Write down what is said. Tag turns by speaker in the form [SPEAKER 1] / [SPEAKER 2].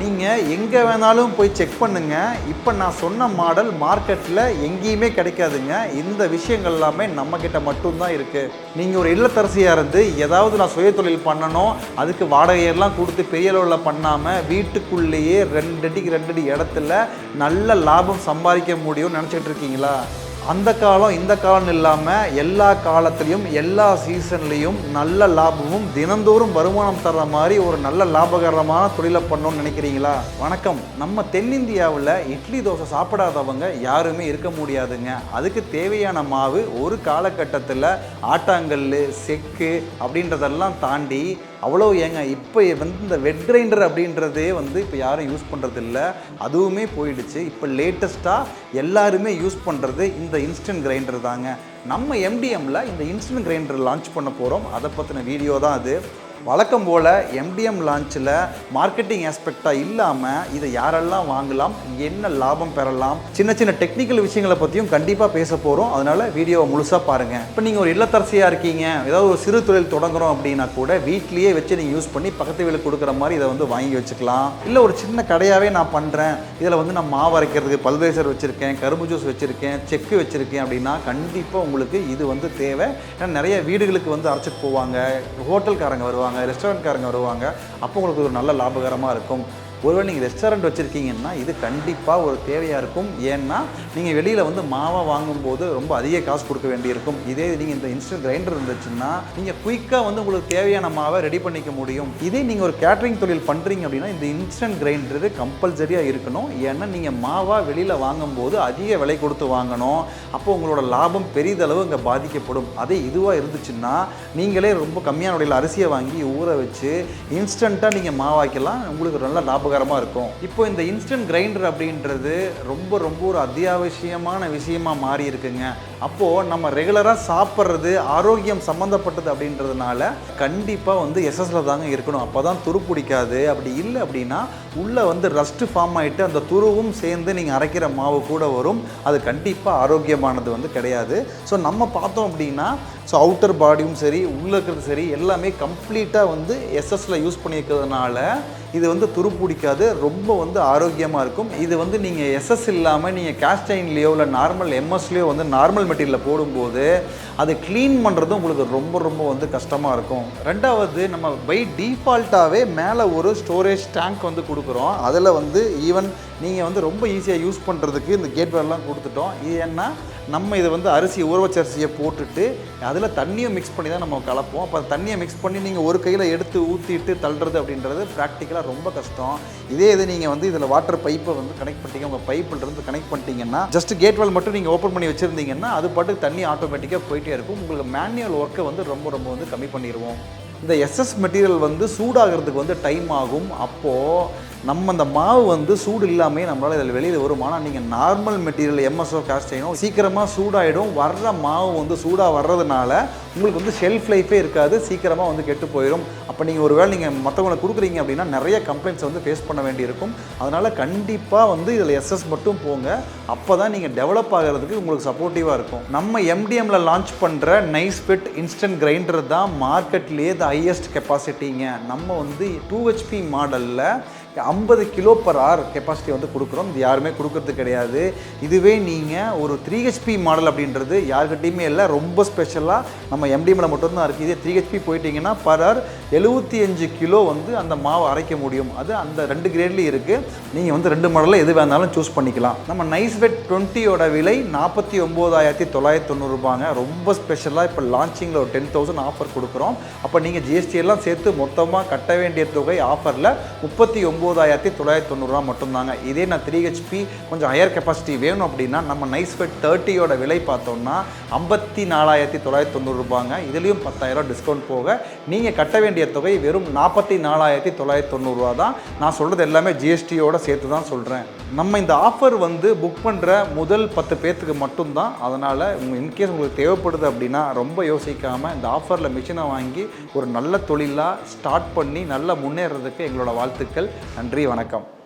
[SPEAKER 1] நீங்கள் எங்கே வேணாலும் போய் செக் பண்ணுங்க. இப்போ நான் சொன்ன மாடல் மார்க்கெட்டில் எங்கேயுமே கிடைக்காதுங்க. இந்த விஷயங்கள் எல்லாமே நம்மக்கிட்ட மட்டும்தான் இருக்குது நீங்கள் ஒரு இல்லத்தரசியாக இருந்து ஏதாவது நான் சுய தொழில் பண்ணணும் அதுக்கு வாடகையெல்லாம் கொடுத்து பெரிய அளவில் பண்ணாமல் வீட்டுக்குள்ளேயே ரெண்டு அடிக்கு ரெண்டு அடி இடத்துல நல்ல லாபம் சம்பாதிக்க முடியும்னு நினச்சிட்டு இருக்கீங்களா? அந்த காலம் இந்த காலம் இல்லாமல் எல்லா காலத்துலேயும் எல்லா சீசன்லேயும் நல்ல லாபமும் தினந்தோறும் வருமானம் தர்ற மாதிரி ஒரு நல்ல லாபகரமான தொழிலை பண்ணணும்னு நினைக்கிறீங்களா? வணக்கம். நம்ம தென்னிந்தியாவில் இட்லி தோசை சாப்பிடாதவங்க யாருமே இருக்க முடியாதுங்க. அதுக்கு தேவையான மாவு ஒரு காலகட்டத்தில் ஆட்டாங்கல் செக்கு அப்படின்றதெல்லாம் தாண்டி அவ்வளோ ஏங்க இப்போ வந்து இந்த வெட் கிரைண்டர் அப்படின்றதே வந்து இப்போ யாரும் யூஸ் பண்ணுறதில்ல அதுவுமே போயிடுச்சு. இப்போ லேட்டஸ்ட்டாக எல்லாருமே யூஸ் பண்ணுறது இந்த இன்ஸ்டன்ட் கிரைண்டர் தாங்க. நம்ம எம்டிஎம்மில் இந்த இன்ஸ்டன்ட் கிரைண்டர் லான்ச் பண்ண போகிறோம் அதை பற்றின வீடியோ தான் அது. வழக்கம் போல் எம்டிஎம் லான்ச்சில் மார்க்கெட்டிங் ஆஸ்பெக்டாக இல்லாமல் இதை யாரெல்லாம் வாங்கலாம் என்ன லாபம் பெறலாம் சின்ன சின்ன டெக்னிக்கல் விஷயங்களை பற்றியும் கண்டிப்பாக பேச போகிறோம் அதனால் வீடியோவை முழுசாக பாருங்கள் இப்போ நீங்கள் ஒரு இல்லத்தரசியாக இருக்கீங்க ஏதாவது ஒரு சிறு தொழில் தொடங்குறோம் அப்படின்னா கூட வீட்லேயே வச்சு நீங்கள் யூஸ் பண்ணி பக்கத்து வீடு கொடுக்குற மாதிரி இதை வந்து வாங்கி வச்சுக்கலாம். இல்லை ஒரு சின்ன கடையாகவே நான் பண்ணுறேன் இதில் வந்து நான் மாவு அரைக்கிறதுக்கு பல்வேசர் வச்சுருக்கேன் கரும்பு ஜூஸ் வச்சுருக்கேன் செக்கு வச்சுருக்கேன் அப்படின்னா கண்டிப்பாக உங்களுக்கு இது வந்து தேவை. ஏன்னா நிறைய வீடுகளுக்கு வந்து அரைச்சிட்டு போவாங்க. ஹோட்டல்காரங்க வருவாங்க. ரெஸ்டாரண்ட்காரங்க வருவாங்க அப்போ உங்களுக்கு ஒரு நல்ல லாபகரமாக இருக்கும். ஒருவேளை நீங்கள் ரெஸ்டாரண்ட் வச்சுருக்கீங்கன்னா இது கண்டிப்பாக ஒரு தேவையாக இருக்கும். ஏன்னா நீங்கள் வெளியில் வந்து மாவை வாங்கும்போது ரொம்ப அதிக காசு கொடுக்க வேண்டியிருக்கும். இதே நீங்கள் இந்த இன்ஸ்டன்ட் கிரைண்டர் இருந்துச்சுன்னா நீங்கள் குயிக்காக வந்து உங்களுக்கு தேவையான மாவை ரெடி பண்ணிக்க முடியும். இதே நீங்கள் ஒரு கேட்ரிங் தொழில் பண்ணுறீங்க அப்படின்னா இந்த இன்ஸ்டன்ட் கிரைண்டர் கம்பல்சரியாக இருக்கணும். ஏன்னா நீங்கள் மாவாக வெளியில் வாங்கும்போது அதிக விலை கொடுத்து வாங்கணும். அப்போ உங்களோட லாபம் பெரிதளவு இங்கே பாதிக்கப்படும். அதே இதுவாக இருந்துச்சுன்னா நீங்களே ரொம்ப கம்மியான விலையில் அரிசியை வாங்கி ஊற வச்சு இன்ஸ்டண்ட்டாக நீங்கள் மாவாக்கலாம் உங்களுக்கு நல்ல லாபகரமாக இருக்கும். இப்போ இந்த இன்ஸ்டன்ட் கிரைண்டர் அப்படின்றது ரொம்ப ரொம்ப ஒரு அத்தியாவசியமான விஷயமா மாறி இருக்குங்க. அப்போது நம்ம ரெகுலராக சாப்பிட்றது ஆரோக்கியம் சம்மந்தப்பட்டது அப்படின்றதுனால கண்டிப்பாக வந்து எஸ்எஸ்ல தாங்க இருக்கணும். அப்போ தான் துரு பிடிக்காது. அப்படி இல்லை அப்படின்னா உள்ளே வந்து ரஸ்ட்டு ஃபார்ம் ஆகிட்டு அந்த துருவும் சேர்ந்து நீங்கள் அரைக்கிற மாவு கூட வரும். அது கண்டிப்பாக ஆரோக்கியமானது வந்து கிடையாது. ஸோ நம்ம பார்த்தோம் அப்படின்னா ஸோ அவுட்டர் பாடியும் சரி உள்ளே இருக்கிறது சரி எல்லாமே கம்ப்ளீட்டாக வந்து எஸ்எஸ்ல யூஸ் பண்ணியிருக்கிறதுனால இது வந்து துரு பிடிக்காது ரொம்ப வந்து ஆரோக்கியமாக இருக்கும். இது வந்து நீங்கள் எஸ்எஸ் இல்லாமல் நீங்கள் கேஸ்டைன்லேயோ இல்லை நார்மல் எம்எஸ்லேயோ வந்து நார்மல் மெட்டீரியலில் போடும்போது அதை க்ளீன் பண்ணுறதும் உங்களுக்கு ரொம்ப ரொம்ப வந்து கஷ்டமாக இருக்கும். ரெண்டாவது நம்ம பை டிஃபால்ட்டாகவே மேலே ஒரு ஸ்டோரேஜ் டேங்க் வந்து கொடுக்குறோம். அதில் வந்து ஈவன் நீங்கள் வந்து ரொம்ப ஈஸியாக யூஸ் பண்ணுறதுக்கு இந்த கேட்வேர்லாம் கொடுத்துட்டோம். இது என்ன? நம்ம இதை வந்து அரிசி ஊற வச்ச அரிசியை போட்டுட்டு அதில் தண்ணியும் மிக்ஸ் பண்ணி தான் நம்ம கலப்போம். அப்போ தண்ணியை மிக்ஸ் பண்ணி நீங்கள் ஒரு கையில் எடுத்து ஊற்றிட்டு தள்ளுறது அப்படின்றது ப்ராக்டிக்கலாக ரொம்ப கஷ்டம். இதே இது நீங்கள் வந்து இதில் வாட்டர் பைப்பை வந்து கனெக்ட் பண்ணிட்டீங்க. உங்கள் பைப்பில் இருந்து கனெக்ட் பண்ணிட்டீங்கன்னா ஜஸ்ட் கேட் வால் மட்டும் நீங்கள் ஓப்பன் பண்ணி வச்சுருந்தீங்கன்னா அது பாட்டுக்கு தண்ணி ஆட்டோமேட்டிக்காக போயிட்டே இருக்கும். உங்களுக்கு மேனுவல் ஒர்க்கை வந்து ரொம்ப ரொம்ப வந்து கம்மி பண்ணிடுவோம் இந்த எஸ்எஸ் மெட்டீரியல் வந்து சூடாகிறதுக்கு வந்து டைம் ஆகும். அப்போது நம்ம அந்த மாவு வந்து சூடு இல்லாமல் நம்மளால் இதில் வெளியில் வரும். ஆனால் நீங்கள் நார்மல் மெட்டீரியல் எம்எஸ்ஓ காஸ்டைனும் சீக்கிரமாக சூடாயிடும். வர்ற மாவு வந்து சூடாக வர்றதுனால உங்களுக்கு வந்து ஷெல்ஃப் லைஃபே இருக்காது. சீக்கிரமாக வந்து கெட்டு போயிடும் அப்போ நீங்கள் ஒரு வேளை நீங்கள் மற்றவங்களுக்கு கொடுக்குறீங்க அப்படின்னா நிறைய கம்ப்ளைண்ட்ஸ் வந்து ஃபேஸ் பண்ண வேண்டியிருக்கும். அதனால் கண்டிப்பாக வந்து இதில் எஸ்எஸ் மட்டும் போங்க. அப்போ தான் நீங்கள் டெவலப் ஆகிறதுக்கு உங்களுக்கு சப்போர்ட்டிவாக இருக்கும். நம்ம எம்டிஎம்மில் லான்ச் பண்ணுற நைஸ் ஃபிட் இன்ஸ்டன்ட் கிரைண்டர் தான் மார்க்கெட்லேயே த ஹையஸ்ட் கெப்பாசிட்டிங்க நம்ம வந்து டூ ஹெச்பி மாடலில் ஐம்பது கிலோ பர் ஆர் கெப்பாசிட்டி வந்து கொடுக்குறோம். இது யாருமே கொடுக்கறது கிடையாது. இதுவே நீங்கள் ஒரு த்ரீ ஹெச்பி மாடல் அப்படின்றது யாருக்கிட்டையுமே இல்லை. ரொம்ப ஸ்பெஷலாக நம்ம எம்டிஎம்மில் மட்டும்தான் இருக்குது இதே த்ரீ ஹெச்பி போயிட்டீங்கன்னா பர் ஆர் எழுபத்தி அஞ்சு கிலோ வந்து அந்த மாவு அரைக்க முடியும். அது அந்த ரெண்டு கிரேட்லேயும் இருக்குது நீங்கள் வந்து ரெண்டு மாடலில் எது வேணாலும் சூஸ் பண்ணிக்கலாம். நம்ம நைஸ் வெட் டுவெண்ட்டியோட விலை நாற்பத்தி ஒம்போதாயிரத்தி தொள்ளாயிரத்தி தொண்ணூறுபாங்க ரொம்ப ஸ்பெஷலாக இப்போ லான்ச்சிங்கில் ஒரு டென் தௌசண்ட் ஆஃபர் கொடுக்குறோம். அப்போ நீங்கள் ஜிஎஸ்டி எல்லாம் சேர்த்து மொத்தமாக கட்ட வேண்டிய தொகை ஆஃபரில் முப்பத்தி ஒம்பது ஒம்பதாயிரத்தி தொள்ளாயிரத்தி தொண்ணூறுரூவா மட்டும்தாங்க. இதே நான் த்ரீ ஹெச்பி கொஞ்சம் ஹையர் கெப்பாசிட்டி வேணும் அப்படின்னா நம்ம நைஸ் ஃபெட் தேர்ட்டியோட விலை பார்த்தோம்னா ஐம்பத்தி நாலாயிரத்தி தொள்ளாயிரத்தி தொண்ணூறுரூபாங்க இதுலேயும் பத்தாயிரம் டிஸ்கவுண்ட் போக நீங்கள் கட்ட வேண்டிய தொகை வெறும் நாற்பத்தி நாலாயிரத்தி தொள்ளாயிரத்தி தொண்ணூறுரூவா தான். நான் சொல்கிறது எல்லாமே ஜிஎஸ்டியோட சேர்த்து தான் சொல்கிறேன் நம்ம இந்த ஆஃபர் வந்து புக் பண்ணுற முதல் பத்து பேர்த்துக்கு மட்டும்தான். அதனால் இன்கேஸ் உங்களுக்கு தேவைப்படுது அப்படின்னா ரொம்ப யோசிக்காமல் இந்த ஆஃபரில் மிஷினை வாங்கி ஒரு நல்ல தொழிலாக ஸ்டார்ட் பண்ணி நல்லா முன்னேறதுக்கு எங்களோட வாழ்த்துக்கள். நன்றி வணக்கம்.